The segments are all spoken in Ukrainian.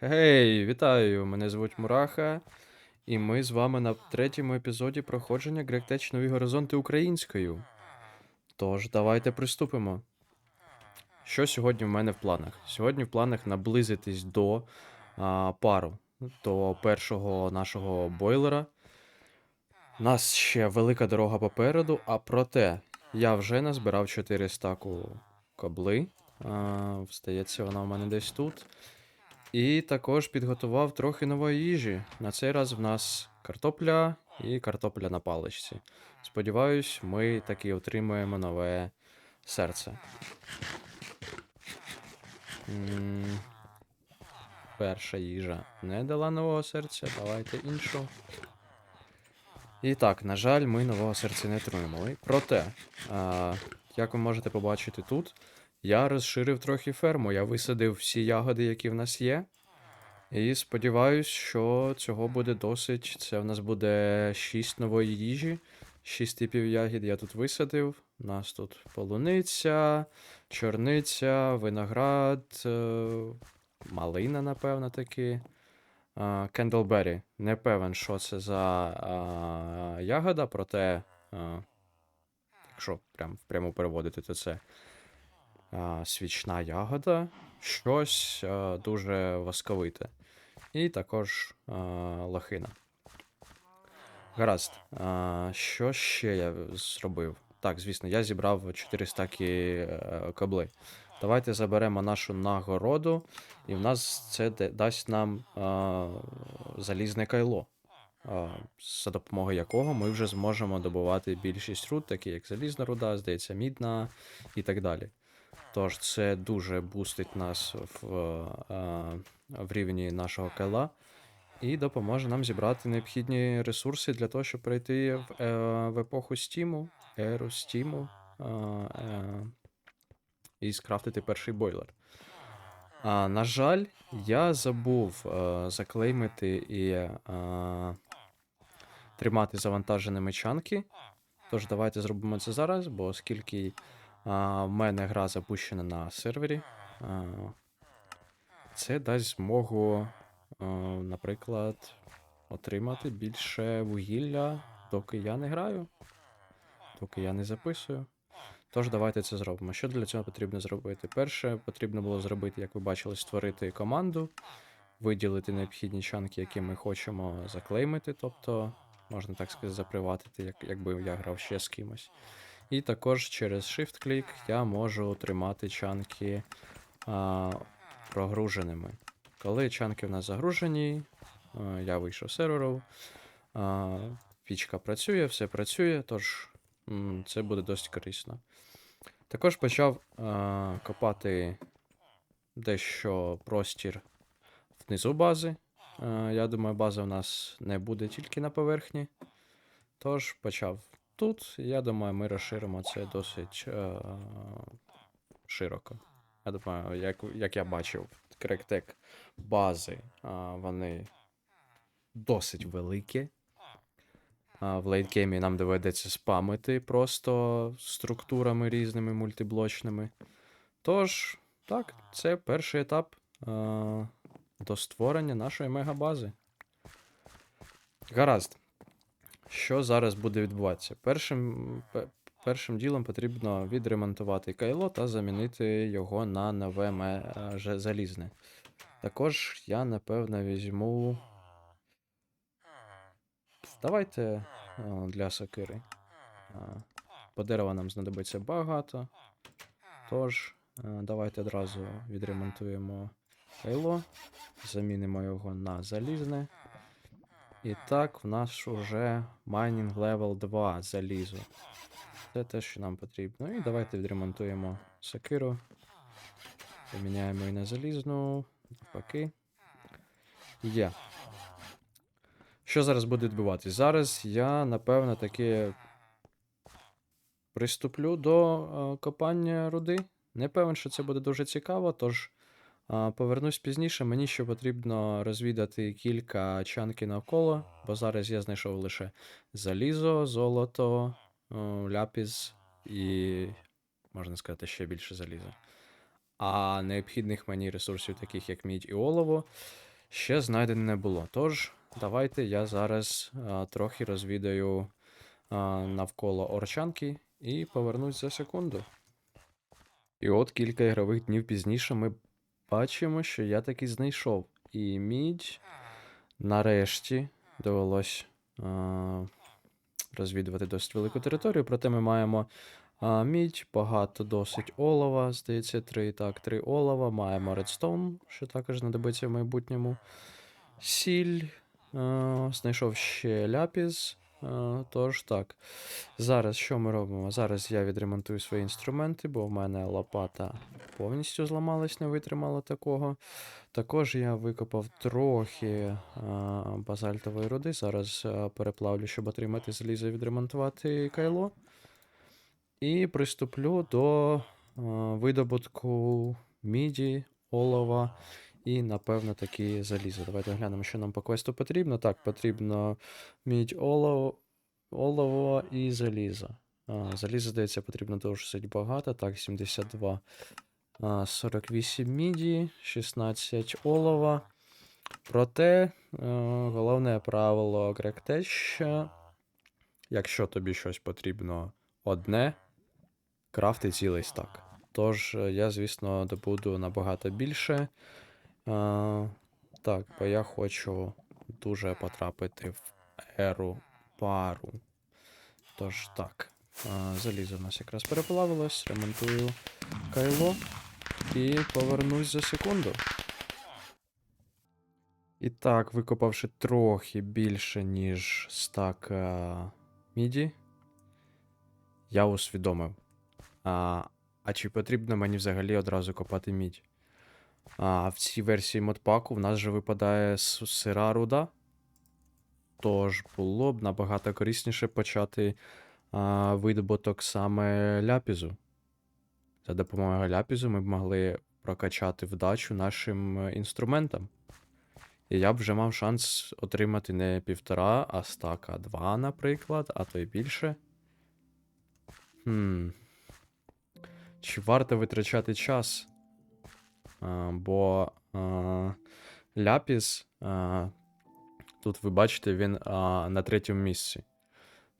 Гей, вітаю! Мене звуть Мураха, і ми з вами на третьому епізоді проходження GregTech Нові Горизонти українською. Тож, давайте приступимо. Що сьогодні в мене в планах? Сьогодні в планах наблизитись до а, пару, до першого нашого бойлера. У нас ще велика дорога попереду, а проте я вже назбирав 4 стаку кобли. А, здається, вона в мене десь тут. І також підготував трохи нової їжі. На цей раз в нас картопля і картопля на паличці. Сподіваюсь, ми таки отримаємо нове серце. М, Перша їжа не дала нового серця, давайте іншу. І так, на жаль, ми нового серця не отримали. Проте, а, як ви можете побачити тут, я розширив трохи ферму. Я висадив всі ягоди, які в нас є. І сподіваюсь, що цього буде досить. Це в нас буде 6 нової їжі, 6 типів ягід я тут висадив. У нас тут полуниця, чорниця, виноград, е, малина, напевно, таки. Кендлбері. Не певен, що це за ягода, проте, якщо прям впряму переводити, то це а, свічна ягода, щось а, дуже восковите. І також а, лохина. Гаразд. Що ще я зробив? Так, звісно, я зібрав 4 стаки е. Давайте заберемо нашу нагороду, і в нас це дасть нам а, залізне кайло, а, за допомогою якого ми вже зможемо добувати більшість руд, такі як залізна руда, здається, мідна і так далі. Тож це дуже бустить нас в, в рівні нашого кайла і допоможе нам зібрати необхідні ресурси для того, щоб пройти в, е, в епоху Стіму, еру Стіму. е, і скрафтити перший бойлер. А, на жаль, я забув е, заклеймити і е, тримати завантаженими чанки. Тож давайте зробимо це зараз, бо оскільки а, в мене гра запущена на сервері, це дасть змогу, наприклад, отримати більше вугілля, доки я не граю, доки я не записую. Тож давайте це зробимо. Що для цього потрібно зробити? Перше, потрібно було зробити, як ви бачили, створити команду, виділити необхідні чанки, які ми хочемо заклеймити, тобто, можна так сказати, заприватити, як, якби я грав ще з кимось. І також через Shift-клік я можу тримати чанки а, прогруженими. Коли чанки в нас загружені, а, я вийшов з серверу, а, пічка працює, все працює, тож м, це буде досить корисно. Також почав а, копати дещо простір внизу бази. А, я думаю, база в нас не буде тільки на поверхні. Тож почав тут. Я думаю, ми розширимо це досить е, широко. Я думаю, як, як я бачив, кректек бази, а, вони досить великі. А, в лейтгеймі нам доведеться спамити просто структурами різними мультиблочними. Тож, так, це перший етап а, до створення нашої мегабази. Гаразд. Що зараз буде відбуватися? Першим, першим ділом потрібно відремонтувати кайло та замінити його на нове ме, е, залізне. Також я, напевно, візьму. Давайте е, для сокири. Е, По дерева нам знадобиться багато. Тож, е, давайте одразу відремонтуємо кайло, замінимо його на залізне. І так, в нас уже майнінг левел 2 залізо. Це те, що нам потрібно. І давайте відремонтуємо сокиру. Поміняємо її на залізну. Навпаки. Є. Що зараз буде відбуватись? Зараз я, напевно, таки приступлю до е, копання руди. Не певен, що це буде дуже цікаво, тож Повернусь пізніше, мені ще потрібно розвідати кілька чанки навколо, бо зараз я знайшов лише залізо, золото, ляпіс і, можна сказати, ще більше заліза. а необхідних мені ресурсів, таких як мідь і олово, ще знайдено не було. Тож, давайте я зараз трохи розвідаю навколо орчанки і повернусь за секунду. І от кілька ігрових днів пізніше ми бачимо, що я таки знайшов. І мідь нарешті довелось а, розвідувати досить велику територію, проте ми маємо а, мідь, багато досить олова, здається, три, так, три олова, маємо редстоун, що також знадобиться в майбутньому. Сіль, а, знайшов ще ляпіс. А, тож так. Зараз що ми робимо? Зараз я відремонтую свої інструменти, бо в мене лопата повністю зламалась, не витримала такого. Також я викопав трохи а, базальтової руди. Зараз переплавлю, щоб отримати залізо відремонтувати кайло. І приступлю до а, видобутку міді, олова і, напевно, таки залізо. Давайте глянемо, що нам по квесту потрібно. Так, потрібно мідь, олово, олово і залізо. А, залізо, здається, потрібно досить багато. Так, 72. А, 48 міді, 16 олова. Проте, е, головне правило те, що якщо тобі щось потрібно одне, крафти цілий стак. Тож е, я, звісно, добуду набагато більше. А, так, бо я хочу дуже потрапити в еру пару. Тож так. А, залізо в нас якраз переплавилось, ремонтую кайло і повернусь за секунду. І так, викопавши трохи більше, ніж стак а, міді, я усвідомив. А, а чи потрібно мені взагалі одразу копати мідь? А в цій версії модпаку в нас же випадає сира руда. Тож було б набагато корисніше почати а, видобуток саме ляпізу. За допомогою ляпізу ми б могли прокачати вдачу нашим е, інструментам. І я б вже мав шанс отримати не півтора, а стака два, наприклад, а то й більше. Хм. Чи варто витрачати час? А, бо а, ляпіс, тут ви бачите, він на третьому місці.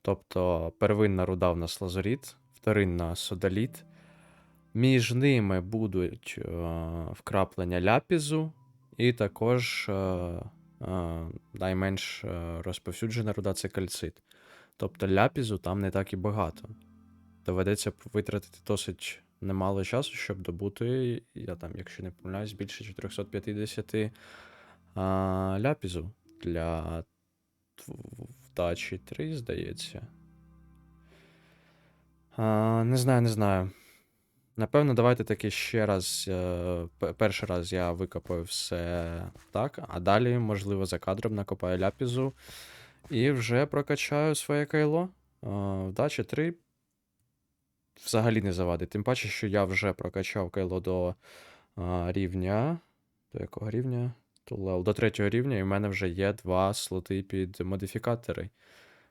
Тобто первинна руда в нас лазуріт, вторинна содаліт. Між ними будуть вкраплення ляпізу, і також найменш розповсюджена руда це кальцит. Тобто ляпізу там не так і багато. Доведеться витратити досить немало часу, щоб добути, я там, якщо не помиляюсь, більше 450 а, ляпізу для вдачі 3, здається. А, не знаю, не знаю. Напевно, давайте таки ще раз. е, Перший раз я викопаю все так, а далі, можливо, за кадром накопаю ляпізу і вже прокачаю своє кайло. А, Вдача 3 взагалі не завадить. Тим паче, що я вже прокачав кайло до а, рівня. До якого рівня? Тулел. До третього рівня, і в мене вже є два слоти під модифікатори.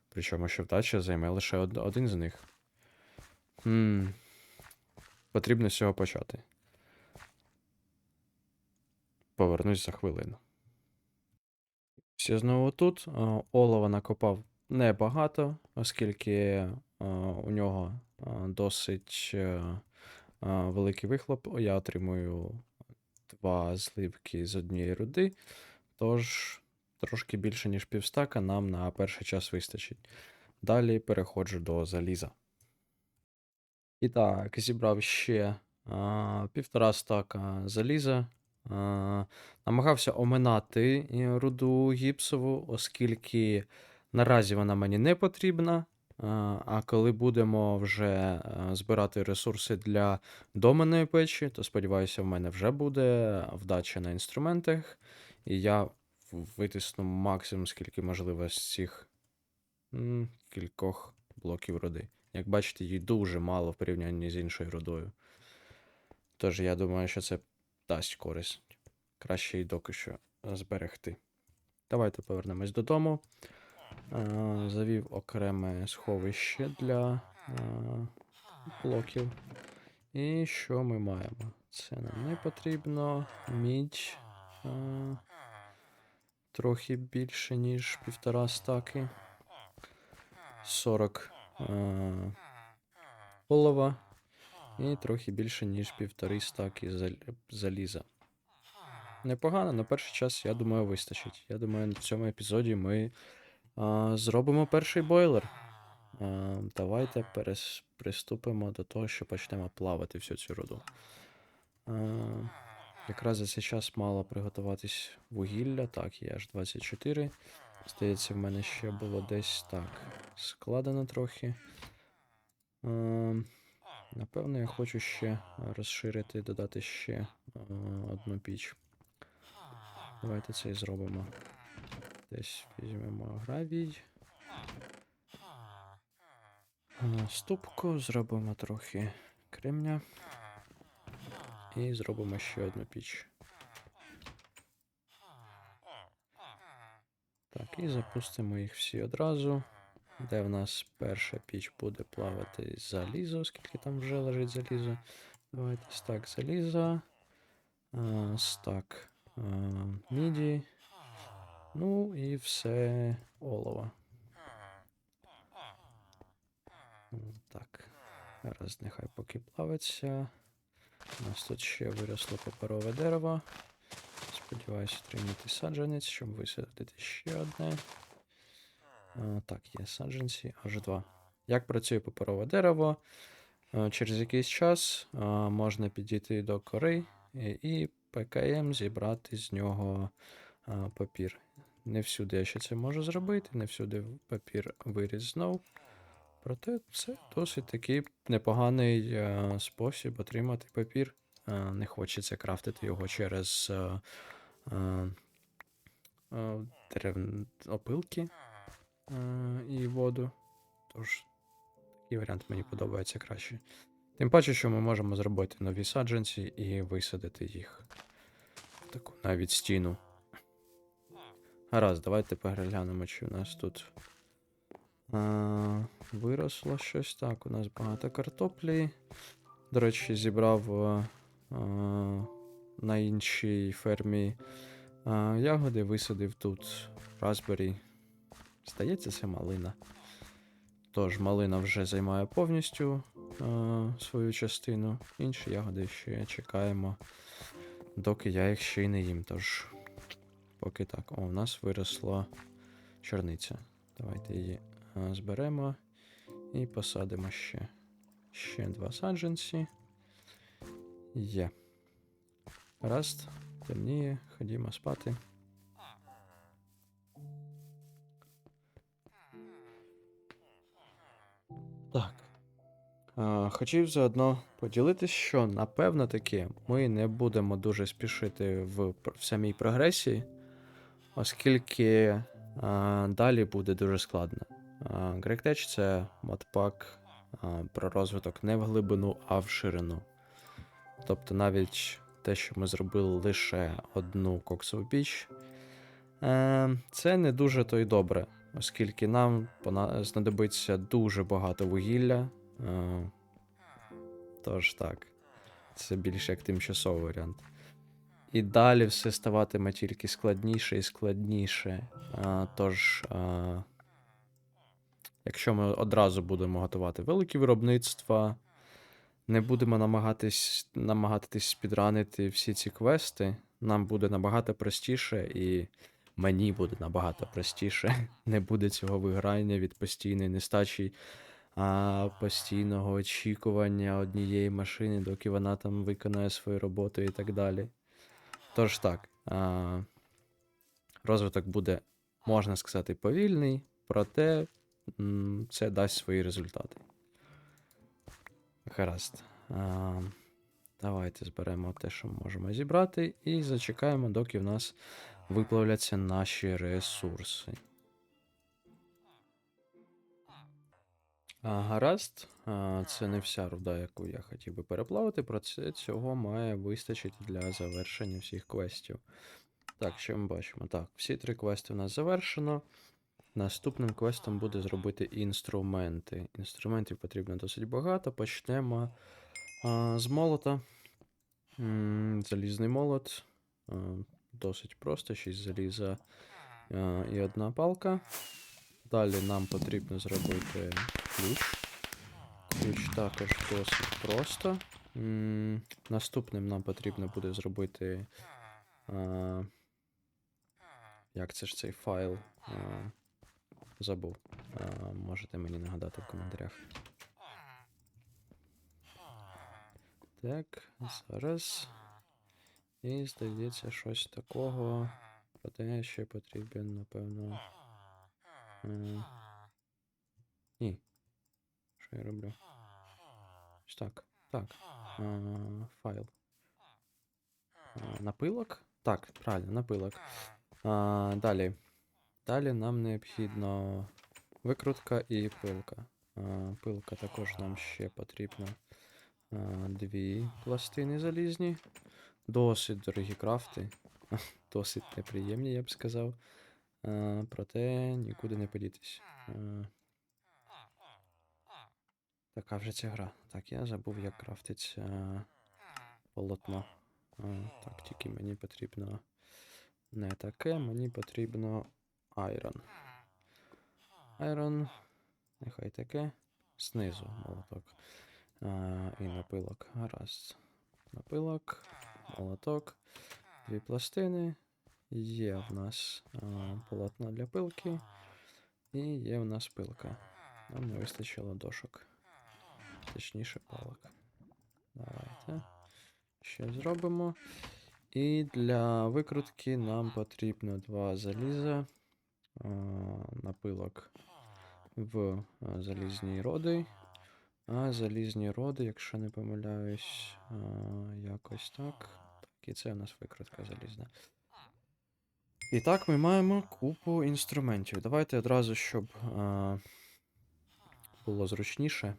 Причому, що вдача займе лише од- один з них. Хм. Потрібно з цього почати. Повернусь за хвилину. Все знову тут. Олова накопав небагато, оскільки у нього досить е, великий вихлоп. Я отримую два зливки з однієї руди. Тож трошки більше, ніж півстака, нам на перший час вистачить. Далі переходжу до заліза. І так, зібрав ще а, півтора стака заліза. А, намагався оминати е, руду гіпсову, оскільки наразі вона мені не потрібна. А, а коли будемо вже збирати ресурси для доменної печі, то сподіваюся, в мене вже буде вдача на інструментах, і я витисну максимум, скільки можливо з цих кількох блоків руди. Як бачите, її дуже мало в порівнянні з іншою рудою. Тож я думаю, що це дасть користь. Краще її доки що зберегти. Давайте повернемось додому. Е, Завів окреме сховище для е, блоків. І що ми маємо? Це нам не потрібно. Мідь. Трохи більше, ніж півтора стаки. 40 а, олова. І трохи більше, ніж півтори стаки заліза. Непогано, на перший час, я думаю, вистачить. Я думаю, в цьому епізоді ми а, зробимо перший бойлер. А, давайте перес, приступимо до того, що почнемо плавати всю цю руду. А, якраз за цей час мало приготуватись вугілля. Так, є аж 24. Здається, в мене ще було десь так. Складено трохи. А, напевно, я хочу ще розширити, додати ще а, одну піч. Давайте це і зробимо. Десь візьмемо гравій. Ступку, зробимо трохи кремня. І зробимо ще одну піч. Так, і запустимо їх всі одразу. Де в нас перша піч буде плавати залізо, оскільки там вже лежить залізо. Давайте стак заліза. Стак міді. Ну і все олово. Так. Зараз нехай поки плавиться. У нас тут ще виросло паперове дерево. Сподіваюся, отримати саджанець, щоб висадити ще одне. А, так, є саджанці, аж два. Як працює паперове дерево? Через якийсь час можна підійти до кори і, ПКМ зібрати з нього папір. Не всюди я ще це можу зробити, не всюди папір виріс знов. Проте це досить такий непоганий е, спосіб отримати папір. Е, не хочеться крафтити його через е, е, е, дерев... опилки е, і воду. Тож такий варіант мені подобається краще. Тим паче, що ми можемо зробити нові саджанці і висадити їх в таку навіть стіну. Гаразд, давайте переглянемо, чи у нас тут а, виросло щось так. У нас багато картоплі. До речі, зібрав а, а, на іншій фермі а, ягоди, висадив тут Raspberry. Здається, це малина. Тож, малина вже займає повністю а, свою частину. Інші ягоди ще чекаємо, доки я їх ще й не їм. Тож, поки так. О, у нас виросла чорниця. Давайте її зберемо і посадимо ще. Ще два саджанці. Є. Раз, темніє, ходімо спати. Так. А, хотів заодно поділитись, що напевно таки ми не будемо дуже спішити в, в самій прогресії, оскільки а, далі буде дуже складно. GregTech — це модпак а, про розвиток не в глибину, а в ширину. Тобто навіть те, що ми зробили лише одну коксову піч, е, це не дуже то й добре, оскільки нам знадобиться дуже багато вугілля. Е, тож так, це більше як тимчасовий варіант. І далі все ставатиме тільки складніше і складніше. А, тож, а, якщо ми одразу будемо готувати великі виробництва, не будемо намагатись, намагатись підранити всі ці квести, нам буде набагато простіше, і мені буде набагато простіше. Не буде цього виграння від постійної нестачі, а постійного очікування однієї машини, доки вона там виконає свою роботу і так далі. Тож так, розвиток буде, можна сказати, повільний, проте це дасть свої результати. Гаразд. Давайте зберемо те, що ми можемо зібрати, і зачекаємо, доки в нас виплавляться наші ресурси. Гаразд, це не вся руда, яку я хотів би переплавити, проте цього має вистачити для завершення всіх квестів. Так, що ми бачимо? Так, всі три квести у нас завершено. Наступним квестом буде зробити інструменти. Інструментів потрібно досить багато. Почнемо а, з молота. М, Залізний молот. Е, Досить просто, 6 заліза е, і одна палка. Далі нам потрібно зробити ключ. Ключ також досить просто. М, Наступним нам потрібно буде зробити. е, Як це ж цей файл? Е, Забув. Е, Можете мені нагадати в коментарях. Так, зараз. І здається, щось такого. Проте ще потрібен, напевно. Е... Ні. Що я роблю? Ось так. Так. Е... Файл. Е... Напилок? Так, правильно, напилок. Е... Далі. Далі нам необхідно викрутка і пилка. Е... Пилка також нам ще потрібно. Е... Дві пластини залізні. Досить дорогі крафти. Досить неприємні, я б сказав. Е, проте нікуди не подітись. Е, така вже ця гра. Так, я забув, як крафтиться е, полотно. Е, так, тільки мені потрібно не таке, мені потрібно айрон. Айрон, нехай таке. Знизу молоток. Е, і напилок. Гаразд. Напилок, молоток, дві пластини. Є в нас а, полотно для пилки. І є в нас пилка. Нам не вистачило дошок. Точніше палок. Давайте. Ще зробимо. І для викрутки нам потрібно два заліза. Напилок в залізній роди. А залізні роди, якщо не помиляюсь, якось так. Так, і це у нас викрутка залізна. І так, ми маємо купу інструментів. Давайте одразу, щоб а, було зручніше.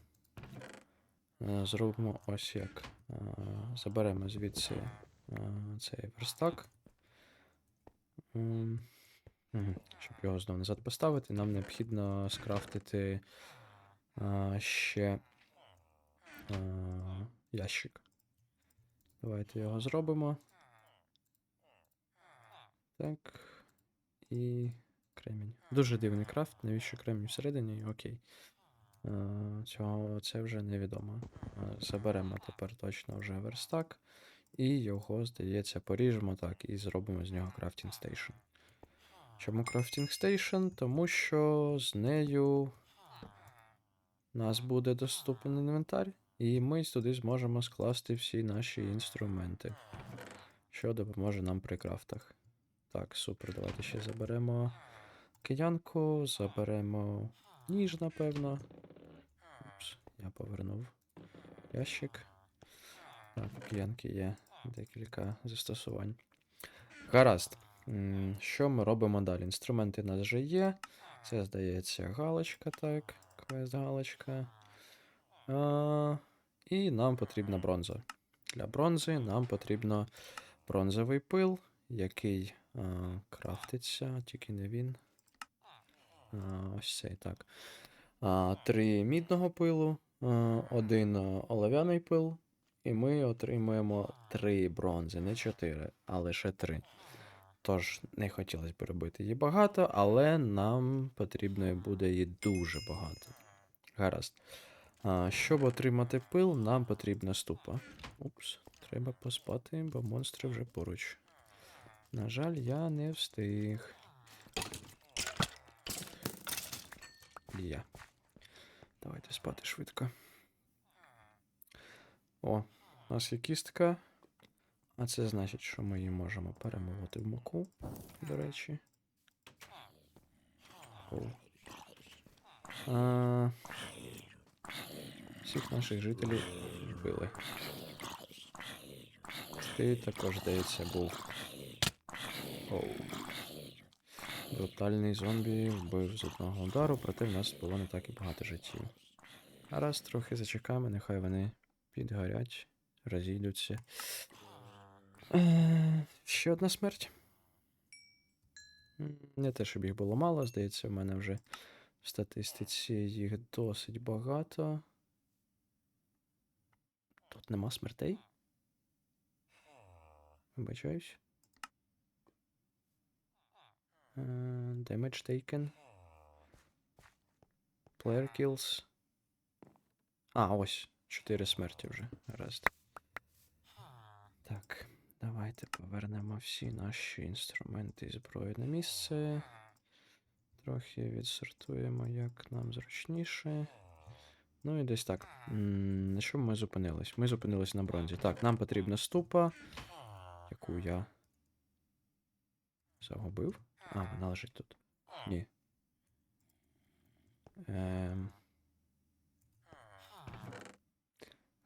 А, Зробимо ось як. Заберемо звідси цей верстак. Щоб його знову назад поставити, нам необхідно скрафтити ще ящик. Давайте його зробимо. Так. І кремінь. Дуже дивний крафт, навіщо кремінь всередині? Окей. Е, Цього це вже невідомо. Е, Заберемо тепер точно вже верстак. І його, здається, поріжемо так і зробимо з нього крафтінг стейшн. Чому крафтінг стейшн? Тому що з нею нас буде доступний інвентар, і ми туди зможемо скласти всі наші інструменти, що допоможе нам при крафтах. Так, супер, давайте ще заберемо киянку, заберемо ніж, напевно. Я повернув ящик. Так, у киянки є декілька застосувань. Гаразд. Що ми робимо далі? Інструменти у нас вже є. Це, здається, галочка, так. Квест галочка. А, і нам потрібна бронза. Для бронзи нам потрібно бронзовий пил, який а, крафтиться, тільки не він. А, ось цей так. А, три мідного пилу, один олов'яний пил, і ми отримуємо три бронзи, не чотири, а лише три. Тож не хотілося б робити її багато, але нам потрібно буде її дуже багато. Гаразд. А, щоб отримати пил, нам потрібна ступа. Упс, треба поспати, бо монстри вже поруч. На жаль, я не встиг. Є. Давайте спати швидко. О, у нас є кістка. А це значить, що ми її можемо перемолоти в муку, до речі. О. А, всіх наших жителів вбили. Ти також, здається, був. Оу. Брутальний зомбі вбив з одного удару, проте в нас було не так і багато життів. А раз трохи зачекаємо, нехай вони підгорять, розійдуться. Е, Ще одна смерть. Не те, щоб їх було мало, здається, в мене вже в статистиці їх досить багато. Тут нема смертей? Вибачаюсь. Е, Damage taken. Player kills. А, ось. Чотири смерті вже. Гаразд. Так, давайте повернемо всі наші інструменти і зброю на місце. Трохи відсортуємо, як нам зручніше. Ну і десь так. На чому ми зупинились? Ми зупинились на бронзі. Так, нам потрібна ступа, яку я загубив. А, вона лежить тут. Ні. Ем...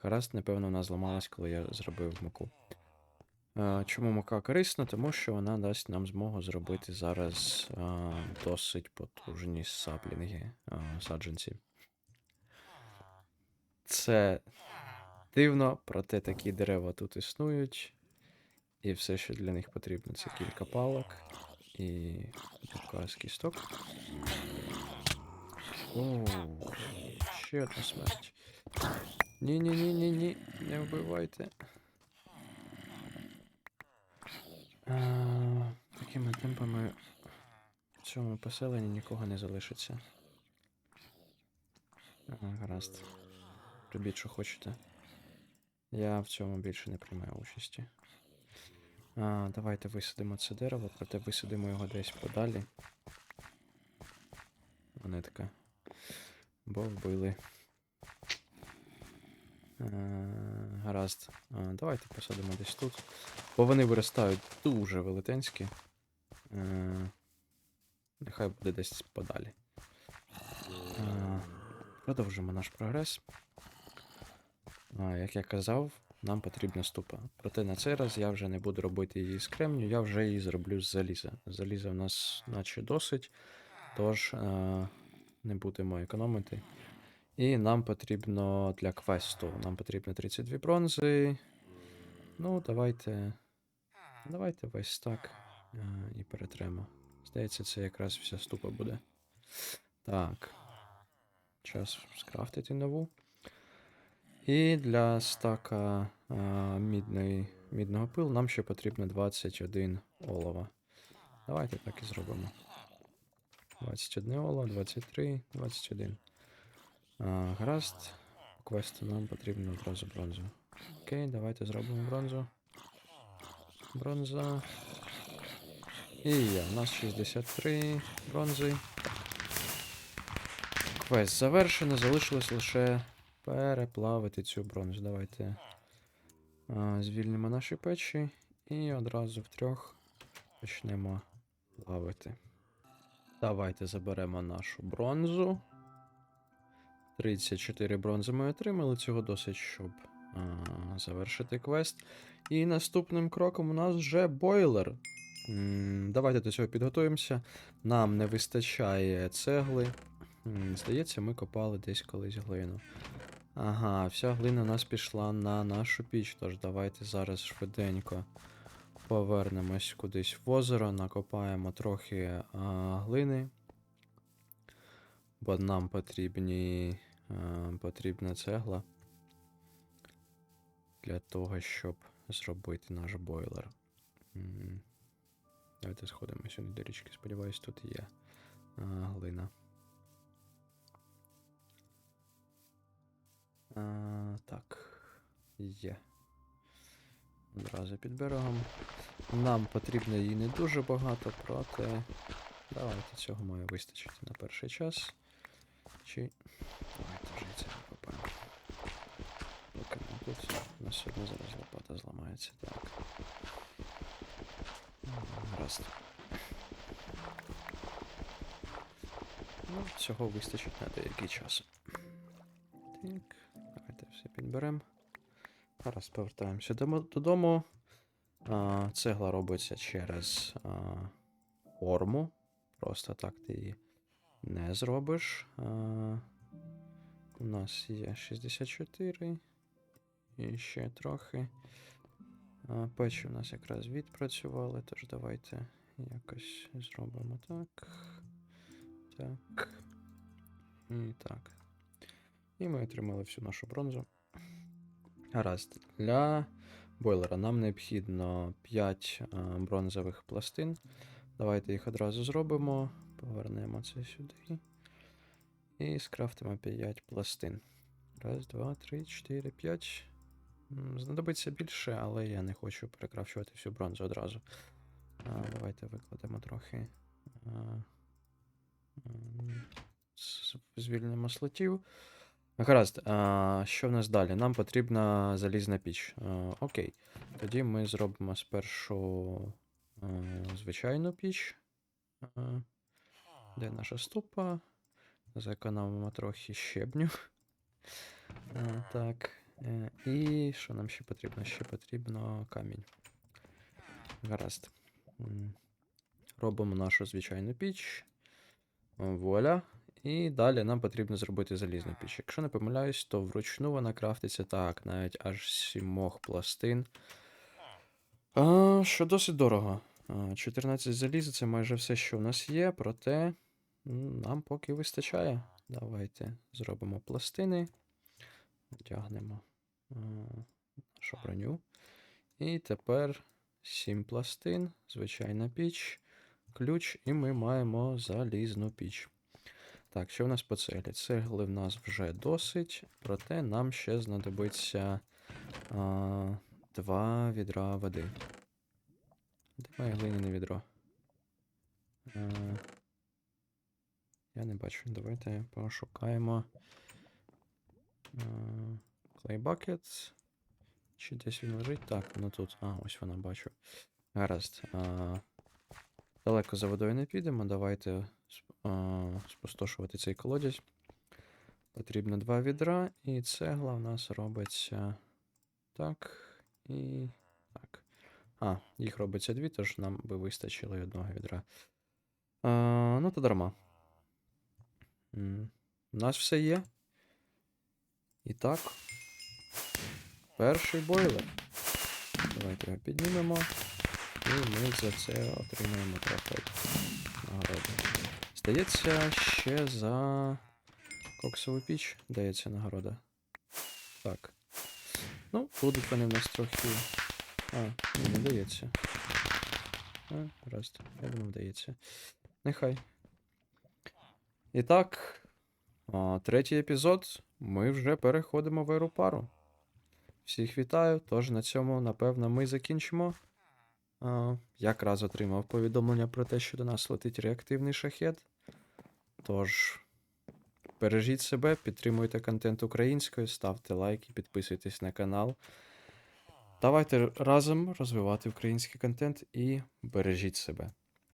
Гаразд, напевно, вона зламалась, коли я зробив муку. Е, Чому мука корисна? Тому що вона дасть нам змогу зробити зараз е, досить потужні саплінги, е, саджанці. Це дивно, проте такі дерева тут існують. І все, що для них потрібно, це кілька палок і з кісток. О, ще одна смерть. Ні-ні-ні-ні-ні, не вбивайте. А, такими темпами в цьому поселенні нікого не залишиться. Ага, гаразд. Робіть, що хочете. Я в цьому більше не приймаю участі. А, давайте висадимо це дерево, проте висадимо його десь подалі. Монетка. Бо вбили. Е, гаразд. А, давайте посадимо десь тут. Бо вони виростають дуже велетенські. Е, нехай буде десь подалі. Е, продовжимо наш прогрес. А, як я казав, нам потрібна ступа. Проте на цей раз я вже не буду робити її з кремню, я вже її зроблю з заліза. Заліза в нас наче досить, тож е, не будемо економити. І нам потрібно для квесту. Нам потрібно 32 бронзи. Ну, давайте. Давайте весь так е, і перетремо. Здається, це якраз вся ступа буде. Так. Час скрафтити нову. І для стака а, мідної, мідного пил нам ще потрібно 21 олова. Давайте так і зробимо. 21 олово, 23, 21. А, гаразд. Квесту нам потрібно одразу бронзу. Окей, давайте зробимо бронзу. Бронза. І є, у нас 63 бронзи. Квест завершено, залишилось лише переплавити цю бронзу. Давайте звільнимо наші печі і одразу втрьох почнемо плавити. Давайте заберемо нашу бронзу. 34 бронзи ми отримали, цього досить, щоб а, завершити квест. І наступним кроком у нас вже бойлер. Давайте до цього підготуємося. Нам не вистачає цегли. Здається, ми копали десь колись глину. Ага, вся глина у нас пішла на нашу піч, тож давайте зараз швиденько повернемось кудись в озеро, накопаємо трохи а, глини. Бо нам потрібні, а, потрібна цегла для того, щоб зробити наш бойлер. Давайте сходимо сюди до річки. Сподіваюсь, тут є а, глина. А, так, є. Одразу під берегом. Нам потрібно її не дуже багато, проте. Давайте цього має вистачити на перший час. Чи. Давайте вже це викопаємо. Поки ми тут. У нас сьогодні зараз лопата зламається. Так. Гаразд. Ну, цього вистачить на деякий час. Так, давайте все підберемо. Зараз повертаємося додому. Цегла робиться через а, форму. Просто так ти її не зробиш. У нас є 64. І ще трохи. А, печі у нас якраз відпрацювали, тож давайте якось зробимо так. Так. І так. І ми отримали всю нашу бронзу. Гаразд. Для бойлера. Нам необхідно 5 а, бронзових пластин. Давайте їх одразу зробимо. Повернемо це сюди. І скрафтимо 5 пластин. Раз, два, три, чотири, п'ять. Знадобиться більше, але я не хочу перекрафчувати всю бронзу одразу. А, давайте викладемо трохи. А, звільнимо слотів. Гаразд, а, що в нас далі? Нам потрібна залізна піч. А, окей. Тоді ми зробимо спершу а, звичайну піч. А, де наша ступа? Зекономимо трохи щебню. А, так. е, І що нам ще потрібно? Ще потрібно камінь. Гаразд. Робимо нашу звичайну піч. О, Вуаля. І далі нам потрібно зробити залізну піч. Якщо не помиляюсь, то вручну вона крафтиться так, навіть аж сімох пластин. А, що досить дорого. 14 заліза це майже все, що в нас є, проте нам поки вистачає. Давайте зробимо пластини. Вдягнемо а, нашу броню. І тепер 7 пластин, звичайна піч, ключ, і ми маємо залізну піч. Так, що в нас по цеглі? Цегли в нас вже досить, проте нам ще знадобиться а, два відра води. Де моє глиняне відро? А, я не бачу. Давайте пошукаємо. Clay bucket. Чи десь він лежить? Так, воно тут. А, ось вона бачу. Гаразд. А, далеко за водою не підемо. Давайте а, спустошувати цей колодязь. Потрібно два відра, і цегла в нас робиться так і так. А, їх робиться дві, тож нам би вистачило й одного відра. А, ну, то дарма. У нас все є. І так. Перший бойлер. Давайте його піднімемо. І ми за це отримаємо трохи нагороди. Здається, ще за коксову піч дається нагорода. Так. Ну, будуть вони в нас трохи. А, ні, не дається. А, гаразд, я думав, вдається. Нехай. І так, третій епізод. Ми вже переходимо в еру пару. Всіх вітаю. Тож на цьому, напевно, ми закінчимо. Якраз отримав повідомлення про те, що до нас летить реактивний шахет. Тож, бережіть себе, підтримуйте контент українською, ставте лайки, підписуйтесь на канал. Давайте разом розвивати український контент і бережіть себе.